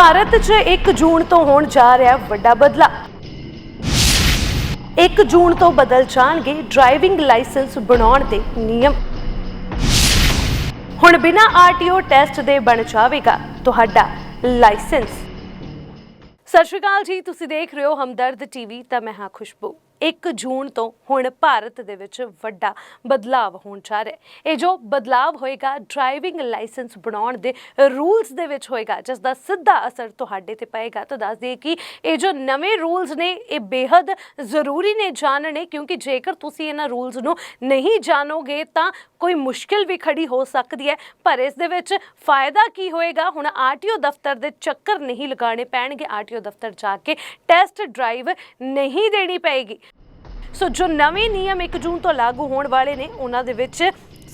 ਭਾਰਤ 'ਚ 1 ਜੂਨ ਤੋਂ ਹੋਣ ਜਾ ਰਿਹਾ ਵੱਡਾ ਬਦਲਾਅ 1 ਜੂਨ ਤੋਂ ਬਦਲ ਜਾਣਗੇ ਡਰਾਈਵਿੰਗ ਲਾਇਸੈਂਸ ਬਣਾਉਣ ਦੇ ਨਿਯਮ। ਹੁਣ ਬਿਨਾਂ ਆਰਟੀਓ ਟੈਸਟ ਦੇ ਬਣ ਜਾਵੇਗਾ ਤੁਹਾਡਾ ਲਾਇਸੈਂਸ। ਸਤਿ ਸ਼੍ਰੀ ਅਕਾਲ ਜੀ, ਤੁਸੀਂ ਦੇਖ ਰਹੇ ਹੋ ਹਮਦਰਦ ਟੀਵੀ, ਤਾਂ ਮੈਂ ਹਾਂ ਖੁਸ਼ਬੂ। 1 ਜੂਨ ਤੋਂ ਹੁਣ ਭਾਰਤ ਦੇ ਵਿੱਚ ਵੱਡਾ ਬਦਲਾਅ ਹੋਣ ਜਾ ਰਿਹਾ ਹੈ। ਇਹ ਜੋ ਬਦਲਾਅ ਹੋਏਗਾ ਡਰਾਈਵਿੰਗ ਲਾਇਸੈਂਸ ਬਣਾਉਣ ਦੇ ਰੂਲਸ ਦੇ ਵਿੱਚ ਹੋਏਗਾ, ਜਿਸ ਦਾ ਸਿੱਧਾ ਅਸਰ ਤੁਹਾਡੇ ਤੇ ਪਏਗਾ। ਤਾਂ ਦੱਸ ਦਈਏ ਕਿ ਇਹ ਜੋ ਨਵੇਂ ਰੂਲਸ ਨੇ, ਇਹ ਬੇहद ਜ਼ਰੂਰੀ ਨੇ, ਜਾਣਨੇ ਕਿਉਂਕਿ ਜੇਕਰ ਤੁਸੀਂ ਇਹਨਾਂ ਰੂਲਸ ਨੂੰ ਨਹੀਂ ਜਾਣੋਗੇ, ਤਾਂ ਕੋਈ ਮੁਸ਼ਕਿਲ ਵੀ ਖੜੀ ਹੋ ਸਕਦੀ ਹੈ। ਪਰ ਇਸ ਦੇ ਵਿੱਚ ਫਾਇਦਾ ਕੀ ਹੋਏਗਾ? ਹੁਣ ਆਰਟੀਓ ਦਫ਼ਤਰ ਦੇ ਚੱਕਰ ਨਹੀਂ ਲਗਾਉਣੇ ਪੈਣਗੇ। ਆਰਟੀਓ ਦਫ਼ਤਰ ਜਾ ਕੇ ਟੈਸਟ ਡਰਾਈਵ ਨਹੀਂ ਦੇਣੀ ਪਏਗੀ। ਸੋ ਜੋ ਨਵੇਂ ਨਿਯਮ 1 ਜੂਨ ਤੋਂ ਲਾਗੂ ਹੋਣ ਵਾਲੇ ਨੇ, ਉਹਨਾਂ ਦੇ ਵਿੱਚ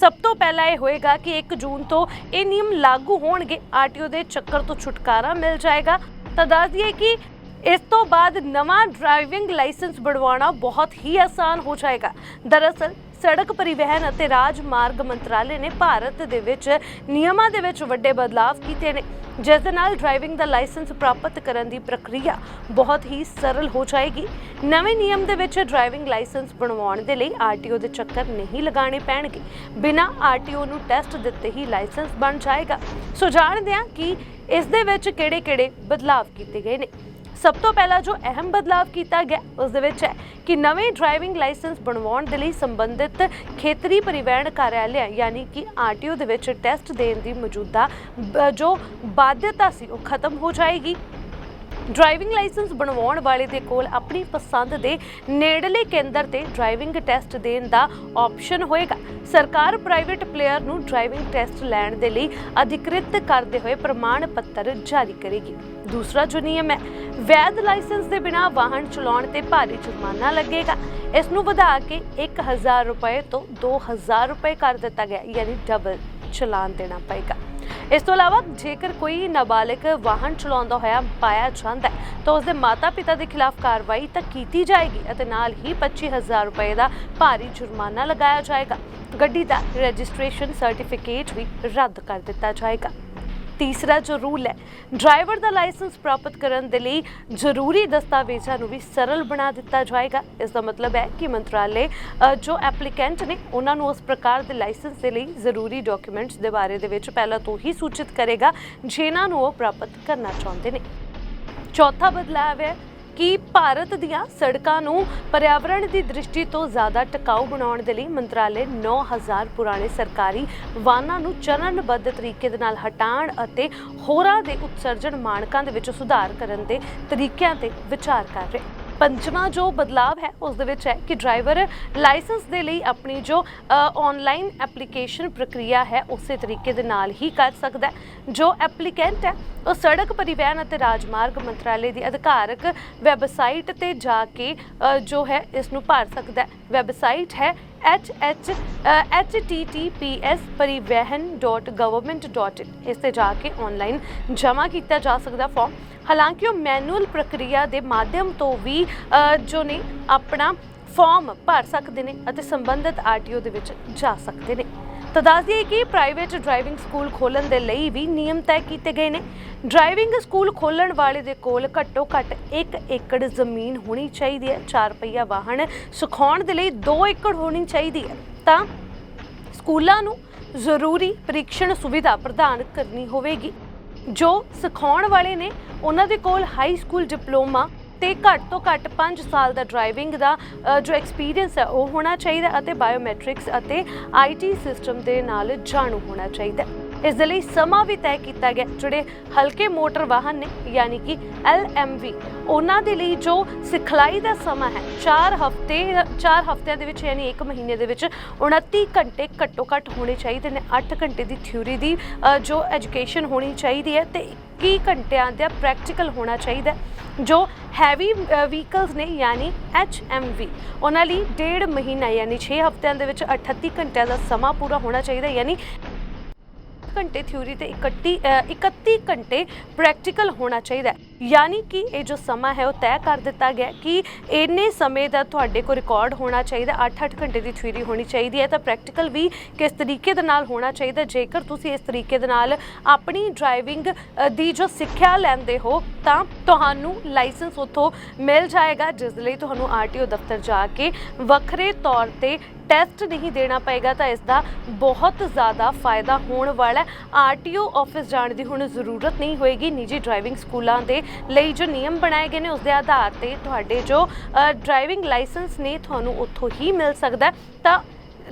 ਸਭ ਤੋਂ ਪਹਿਲਾਂ ਇਹ ਹੋਏਗਾ ਕਿ 1 ਜੂਨ ਤੋਂ ਇਹ ਨਿਯਮ ਲਾਗੂ ਹੋਣਗੇ। ਆਰਟੀਓ ਦੇ ਚੱਕਰ ਤੋਂ ਛੁਟਕਾਰਾ ਮਿਲ ਜਾਏਗਾ। ਤਾਂ ਦੱਸ ਦਈਏ ਕਿ ਇਸ ਤੋਂ ਬਾਅਦ ਨਵਾਂ ਡਰਾਈਵਿੰਗ ਲਾਇਸੈਂਸ ਬਣਵਾਉਣਾ ਬਹੁਤ ਹੀ ਆਸਾਨ ਹੋ ਜਾਏਗਾ। ਦਰਅਸਲ ਸੜਕ ਪਰਿਵਹਿਨ ਅਤੇ ਰਾਜ ਮਾਰਗ ਮੰਤਰਾਲੇ ਨੇ ਭਾਰਤ ਦੇ ਵਿੱਚ ਨਿਯਮਾਂ ਦੇ ਵਿੱਚ ਵੱਡੇ ਬਦਲਾਅ ਕੀਤੇ ਨੇ, ਜਿਸ ਦੇ ਨਾਲ ਡਰਾਈਵਿੰਗ ਦਾ ਲਾਇਸੈਂਸ ਪ੍ਰਾਪਤ ਕਰਨ ਦੀ ਪ੍ਰਕਿਰਿਆ ਬਹੁਤ ਹੀ ਸਰਲ ਹੋ ਜਾਏਗੀ। ਨਵੇਂ ਨਿਯਮ ਦੇ ਵਿੱਚ ਡਰਾਈਵਿੰਗ ਲਾਇਸੈਂਸ ਬਣਵਾਉਣ ਦੇ ਲਈ ਆਰਟੀਓ ਦੇ ਚੱਕਰ ਨਹੀਂ ਲਗਾਉਣੇ ਪੈਣਗੇ। ਬਿਨਾਂ ਆਰਟੀਓ ਨੂੰ ਟੈਸਟ ਦਿੱਤੇ ਹੀ ਲਾਇਸੈਂਸ ਬਣ ਜਾਏਗਾ। ਸੋ ਜਾਣਦੇ ਹਾਂ ਕਿ ਇਸ ਦੇ ਵਿੱਚ ਕਿਹੜੇ-ਕਿਹੜੇ ਬਦਲਾਅ ਕੀਤੇ ਗਏ ਨੇ। ਸਭ ਤੋਂ ਪਹਿਲਾਂ ਜੋ ਅਹਿਮ ਬਦਲਾਅ ਕੀਤਾ ਗਿਆ, ਉਸ ਦੇ ਵਿੱਚ ਹੈ ਕਿ ਨਵੇਂ ਡਰਾਈਵਿੰਗ ਲਾਇਸੈਂਸ ਬਣਵਾਉਣ ਦੇ ਲਈ ਸੰਬੰਧਿਤ ਖੇਤਰੀ ਪਰਿਵਹਨ ਕਾਰਿਆਲਿਆਂ, ਯਾਨੀ ਕਿ ਆਰਟੀਓ ਦੇ ਵਿੱਚ ਟੈਸਟ ਦੇਣ ਦੀ ਮੌਜੂਦਾ, ਬ- ਜੋ ਬਾਧਿਅਤਾ ਸੀ, ਉਹ ਖਤਮ ਹੋ ਜਾਏਗੀ। ਡਰਾਈਵਿੰਗ ਲਾਇਸੈਂਸ ਬਣਵਾਉਣ ਵਾਲੇ ਦੇ ਕੋਲ ਆਪਣੀ ਪਸੰਦ ਦੇ ਨੇੜਲੇ ਕੇਂਦਰ ਤੇ ਡਰਾਈਵਿੰਗ ਟੈਸਟ ਦੇਣ ਦਾ ਆਪਸ਼ਨ ਹੋਏਗਾ। ਸਰਕਾਰ ਪ੍ਰਾਈਵੇਟ ਪਲੇਅਰ ਨੂੰ ਡਰਾਈਵਿੰਗ ਟੈਸਟ ਲੈਣ ਦੇ ਲਈ ਅਧਿਕ੍ਰਿਤ ਕਰਦੇ ਹੋਏ ਪ੍ਰਮਾਣ ਪੱਤਰ ਜਾਰੀ ਕਰੇਗੀ। ਦੂਸਰਾ ਜੋ ਨਿਯਮ ਹੈ, ਵੈਧ ਲਾਇਸੈਂਸ ਦੇ ਬਿਨਾ ਵਾਹਨ ਚਲਾਉਣ ਤੇ ਭਾਰੀ ਜੁਰਮਾਨਾ ਲੱਗੇਗਾ। ਇਸ ਨੂੰ ਵਧਾ ਕੇ 1000 ਰੁਪਏ ਤੋਂ 2000 ਰੁਪਏ ਕਰ ਦਿੱਤਾ ਗਿਆ, ਯਾਨੀ ਡਬਲ ਚਲਾਨ ਦੇਣਾ ਪਏਗਾ। ਇਸ ਤੋਂ ਇਲਾਵਾ ਜੇਕਰ ਕੋਈ ਨਾਬਾਲਗ ਵਾਹਨ ਚਲਾਉਂਦਾ ਹੋਇਆ ਪਾਇਆ ਜਾਂਦਾ ਹੈ ਤਾਂ ਉਸਦੇ ਮਾਤਾ-ਪਿਤਾ ਦੇ ਖਿਲਾਫ ਕਾਰਵਾਈ ਤਾਂ ਕੀਤੀ ਜਾਏਗੀ ਅਤੇ ਨਾਲ ਹੀ 25000 ਰੁਪਏ ਦਾ ਭਾਰੀ ਜੁਰਮਾਨਾ ਲਗਾਇਆ ਜਾਏਗਾ। ਗੱਡੀ ਦਾ ਰਜਿਸਟ੍ਰੇਸ਼ਨ ਸਰਟੀਫਿਕੇਟ ਵੀ ਰੱਦ ਕਰ ਦਿੱਤਾ ਜਾਏਗਾ। ਤੀਸਰਾ ਜੋ ਰੂਲ ਹੈ ਡਰਾਈਵਰ ਦਾ ਲਾਇਸੈਂਸ ਪ੍ਰਾਪਤ ਕਰਨ ਦੇ ਲਈ ਜ਼ਰੂਰੀ ਦਸਤਾਵੇਜ਼ਾਂ ਨੂੰ ਵੀ ਸਰਲ ਬਣਾ ਦਿੱਤਾ ਜਾਏਗਾ। ਇਸ ਦਾ ਮਤਲਬ ਹੈ ਕਿ ਮੰਤਰਾਲੇ ਜੋ ਐਪਲੀਕੈਂਟ ਨੇ, ਉਹਨਾਂ ਨੂੰ ਉਸ ਪ੍ਰਕਾਰ ਦੇ ਲਾਇਸੈਂਸ ਦੇ ਲਈ ਜ਼ਰੂਰੀ ਡਾਕੂਮੈਂਟਸ ਦੇ ਬਾਰੇ ਦੇ ਵਿੱਚ ਪਹਿਲਾਂ ਤੋਂ ਹੀ ਸੂਚਿਤ ਕਰੇਗਾ, ਜਿਨ੍ਹਾਂ ਨੂੰ ਉਹ ਪ੍ਰਾਪਤ ਕਰਨਾ ਚਾਹੁੰਦੇ ਨੇ। ਚੌਥਾ ਬਦਲਾਅ ਹੈ ਕਿ ਭਾਰਤ ਦੀਆਂ ਸੜਕਾਂ ਨੂੰ ਪਰਿਆਵਰਣ ਦੀ ਦ੍ਰਿਸ਼ਟੀ ਤੋਂ ਜ਼ਿਆਦਾ ਟਿਕਾਊ ਬਣਾਉਣ ਦੇ ਲਈ ਮੰਤਰਾਲੇ 9000 ਪੁਰਾਣੇ ਸਰਕਾਰੀ ਵਾਹਨਾਂ ਨੂੰ ਚਰਨਬੱਧ ਤਰੀਕੇ ਦੇ ਨਾਲ ਹਟਾਉਣ ਅਤੇ ਹੋਰਾਂ ਦੇ ਉਤਸਰਜਨ ਮਾਨਕਾਂ ਦੇ ਵਿੱਚ ਸੁਧਾਰ ਕਰਨ ਦੇ ਤਰੀਕਿਆਂ ਤੇ ਵਿਚਾਰ ਕਰ ਰਿਹਾ। ਹੈ ਪੰਜਵਾਂ ਜੋ ਬਦਲਾਵ ਹੈ, ਉਸ ਦੇ ਵਿੱਚ ਹੈ ਕਿ ਡਰਾਈਵਰ ਲਾਇਸੈਂਸ ਦੇ ਲਈ ਆਪਣੀ ਜੋ ਆਨਲਾਈਨ ਐਪਲੀਕੇਸ਼ਨ ਪ੍ਰਕਿਰਿਆ ਹੈ, ਉਸੇ ਤਰੀਕੇ ਦੇ ਨਾਲ ਹੀ ਕਰ ਸਕਦਾ ਹੈ। ਜੋ ਐਪਲੀਕੈਂਟ ਹੈ ਉਹ ਸੜਕ ਪਰਿਵਹਿਨ ਅਤੇ ਰਾਜਮਾਰਗ ਮੰਤਰਾਲੇ ਦੀ ਅਧਿਕਾਰਕ ਵੈਬਸਾਈਟ ਤੇ ਜਾ ਕੇ ਜੋ ਹੈ ਇਸ ਨੂੰ ਭਰ ਸਕਦਾ ਹੈ। ਵੈਬਸਾਈਟ ਹੈ hh https parivahan.government.in ਇਸ ਤੇ ਜਾ ਕੇ ਆਨਲਾਈਨ ਜਮ੍ਹਾਂ ਕੀਤਾ ਜਾ ਸਕਦਾ ਫਾਰਮ ਹਾਲਾਂਕਿ ਉਹ ਮੈਨੂਅਲ ਪ੍ਰਕਿਰਿਆ ਦੇ ਮਾਧਿਅਮ ਤੋਂ ਵੀ ਜੋ ਨੇ ਆਪਣਾ ਫਾਰਮ ਭਰ ਸਕਦੇ ਨੇ ਅਤੇ ਸੰਬੰਧਿਤ ਆਰਟੀਓ ਦੇ ਵਿੱਚ ਜਾ ਸਕਦੇ ਨੇ। ਤਾਂ ਦੱਸ ਦਈਏ ਕਿ ਪ੍ਰਾਈਵੇਟ ਡਰਾਈਵਿੰਗ ਸਕੂਲ ਖੋਲ੍ਹਣ ਦੇ ਲਈ ਵੀ ਨਿਯਮ ਤੈਅ ਕੀਤੇ ਗਏ ਨੇ। ਡਰਾਈਵਿੰਗ ਸਕੂਲ ਖੋਲ੍ਹਣ ਵਾਲੇ ਦੇ ਕੋਲ ਘੱਟੋ ਘੱਟ 1 ਏਕੜ ਜ਼ਮੀਨ ਹੋਣੀ ਚਾਹੀਦੀ ਹੈ। ਚਾਰ ਪਹੀਆ ਵਾਹਨ ਸਿਖਾਉਣ ਦੇ ਲਈ 2 ਏਕੜ ਹੋਣੀ ਚਾਹੀਦੀ ਹੈ। ਤਾਂ ਸਕੂਲਾਂ ਨੂੰ ਜ਼ਰੂਰੀ ਪ੍ਰੀਖਣ ਸੁਵਿਧਾ ਪ੍ਰਦਾਨ ਕਰਨੀ ਹੋਵੇਗੀ। ਜੋ ਸਿਖਾਉਣ ਵਾਲੇ ਨੇ, ਉਹਨਾਂ ਦੇ ਕੋਲ ਹਾਈ ਸਕੂਲ ਡਿਪਲੋਮਾ ਤੇ ਘੱਟ ਤੋਂ ਘੱਟ 5 ਸਾਲ ਦਾ ਡਰਾਈਵਿੰਗ ਦਾ ਜੋ ਐਕਸਪੀਰੀਅੰਸ ਹੈ, ਉਹ ਹੋਣਾ ਚਾਹੀਦਾ ਅਤੇ ਬਾਇਓਮੈਟ੍ਰਿਕਸ ਅਤੇ ਆਈਟੀ ਸਿਸਟਮ ਦੇ ਨਾਲ ਜਾਣੂ ਹੋਣਾ ਚਾਹੀਦਾ ਇਸ ਦੇ ਲਈ ਸਮਾਂ ਵੀ ਤੈਅ ਕੀਤਾ ਗਿਆ, ਜਿਹੜੇ ਹਲਕੇ ਮੋਟਰ ਵਾਹਨ ਨੇ, ਯਾਨੀ ਕਿ LMV ਉਹਨਾਂ ਦੇ ਲਈ ਜੋ ਸਿਖਲਾਈ ਦਾ ਸਮਾਂ ਹੈ 4 ਹਫ਼ਤੇ 4 ਹਫ਼ਤਿਆਂ ਦੇ ਵਿੱਚ, ਯਾਨੀ 1 ਮਹੀਨੇ ਦੇ ਵਿੱਚ 29 ਘੰਟੇ ਘੱਟੋ ਘੱਟ ਹੋਣੇ ਚਾਹੀਦੇ ਨੇ। 8 ਘੰਟੇ ਦੀ ਥਿਊਰੀ ਦੀ ਜੋ ਐਜੂਕੇਸ਼ਨ ਹੋਣੀ ਚਾਹੀਦੀ ਹੈ ਤੇ 21 ਘੰਟਿਆਂ ਦਾ ਪ੍ਰੈਕਟੀਕਲ ਹੋਣਾ ਚਾਹੀਦਾ ਜੋ ਹੈਵੀ ਵਹੀਕਲਸ ਨੇ, ਯਾਨੀ HMV ਉਹਨਾਂ ਲਈ ਡੇਢ ਮਹੀਨਾ, ਯਾਨੀ 6 ਹਫ਼ਤਿਆਂ ਦੇ ਵਿੱਚ 38 ਘੰਟਿਆਂ ਦਾ ਸਮਾਂ ਪੂਰਾ ਹੋਣਾ ਚਾਹੀਦਾ ਯਾਨੀ ਘੰਟੇ ਥਿਊਰੀ ਤੇ 31 ਅ, 31 ਘੰਟੇ ਪ੍ਰੈਕਟੀਕਲ ਹੋਣਾ ਚਾਹੀਦਾ ਹੈ। ਯਾਨੀ ਕਿ ਇਹ ਜੋ ਸਮਾਂ ਹੈ ਉਹ ਤੈਅ ਕਰ ਦਿੱਤਾ ਗਿਆ ਕਿ ਇੰਨੇ ਸਮੇਂ ਦਾ ਤੁਹਾਡੇ ਕੋਲ ਰਿਕਾਰਡ ਹੋਣਾ ਚਾਹੀਦਾ 8-8 ਘੰਟੇ ਦੀ ਥਿਊਰੀ ਹੋਣੀ ਚਾਹੀਦੀ ਹੈ ਤਾਂ ਪ੍ਰੈਕਟੀਕਲ ਵੀ ਕਿਸ ਤਰੀਕੇ ਦੇ ਨਾਲ ਹੋਣਾ ਚਾਹੀਦਾ ਜੇਕਰ ਤੁਸੀਂ ਇਸ ਤਰੀਕੇ ਦੇ ਨਾਲ ਆਪਣੀ ਡਰਾਈਵਿੰਗ ਦੀ ਜੋ ਸਿੱਖਿਆ ਲੈਂਦੇ ਹੋ ਤਾਂ ਤੁਹਾਨੂੰ ਲਾਇਸੈਂਸ ਉੱਥੋਂ ਮਿਲ ਜਾਏਗਾ ਜਿਸ ਲਈ ਤੁਹਾਨੂੰ ਆਰਟੀਓ ਦਫ਼ਤਰ ਜਾ ਕੇ ਵੱਖਰੇ ਤੌਰ ਤੇ ਟੈਸਟ ਨਹੀਂ ਦੇਣਾ ਪਏਗਾ ਤਾਂ ਇਸ ਦਾ ਬਹੁਤ ਜ਼ਿਆਦਾ ਫਾਇਦਾ ਹੋਣ ਵਾਲਾ ਹੈ। ਆਰਟੀਓ ਆਫਿਸ ਜਾਣ ਦੀ ਹੁਣ ਜ਼ਰੂਰਤ ਨਹੀਂ ਹੋਏਗੀ। ਨਿੱਜੀ ਡਰਾਈਵਿੰਗ ਸਕੂਲਾਂ ਦੇ ਲਈ ਜੋ ਨਿਯਮ ਬਣਾਏ ਗਏ ਨੇ, ਉਸ ਦੇ ਆਧਾਰ ਤੇ ਤੁਹਾਡੇ ਜੋ ਡਰਾਈਵਿੰਗ ਲਾਇਸੈਂਸ ਨੇ, ਤੁਹਾਨੂੰ ਉੱਥੋਂ ਹੀ ਮਿਲ ਸਕਦਾ ਤਾਂ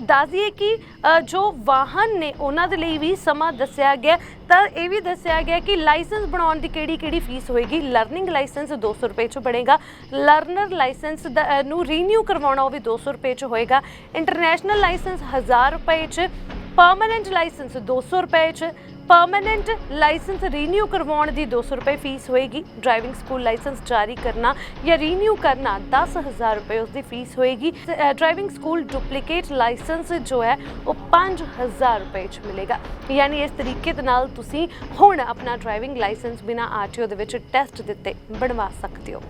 ਦੱਸ ਦਈਏ ਕਿ ਅ, ਜੋ ਵਾਹਨ ਨੇ ਉਹਨਾਂ ਦੇ ਲਈ ਵੀ ਸਮਾਂ ਦੱਸਿਆ ਗਿਆ। ਤਾਂ ਇਹ ਵੀ ਦੱਸਿਆ ਗਿਆ ਕਿ ਲਾਇਸੈਂਸ ਬਣਾਉਣ ਦੀ ਕਿਹੜੀ ਕਿਹੜੀ ਫੀਸ ਹੋਏਗੀ? ਲਰਨਿੰਗ ਲਾਇਸੈਂਸ 200 ਰੁਪਏ ਚ ਬਣੇਗਾ। ਲਰਨਰ ਲਾਇਸੈਂਸ ਦਾ- ਅ, ਨੂੰ ਰੀਨਿਊ ਕਰਵਾਉਣਾ ਉਹ ਵੀ 200 ਰੁਪਏ ਚ ਹੋਏਗਾ। ਇੰਟਰਨੈਸ਼ਨਲ ਲਾਇਸੈਂਸ 1000 ਰੁਪਏ ਚ ਪਰਮਨੈਂਟ ਲਾਇਸੈਂਸ 200 ਰੁਪਏ ਚ ਪਰਮਨੈਂਟ ਲਾਇਸੈਂਸ ਰੀਨਿਊ ਕਰਵਾਉਣ ਦੀ 200 ਰੁਪਏ ਫੀਸ ਹੋਏਗੀ। ਡਰਾਈਵਿੰਗ ਸਕੂਲ ਲਾਇਸੈਂਸ ਜਾਰੀ ਕਰਨਾ ਜਾਂ ਰੀਨਿਊ ਕਰਨਾ 10000 ਰੁਪਏ ਉਸ ਦੀ ਫੀਸ ਹੋਏਗੀ ਡਰਾਈਵਿੰਗ ਸਕੂਲ ਡੁਪਲੀਕੇਟ ਲਾਇਸੈਂਸ ਜੋ ਹੈ, ਉਹ 5000 ਰੁਪਏ ਚ ਮਿਲੇਗਾ। ਯਾਨੀ ਇਸ ਤਰੀਕੇ ਦੇ ਨਾਲ ਤੁਸੀਂ ਹੁਣ ਆਪਣਾ ਡਰਾਈਵਿੰਗ ਲਾਇਸੈਂਸ ਬਿਨਾ ਆਰਟੀਓ ਦੇ ਵਿੱਚ ਟੈਸਟ ਦਿੱਤੇ ਬਣਵਾ ਸਕਦੇ ਹੋ।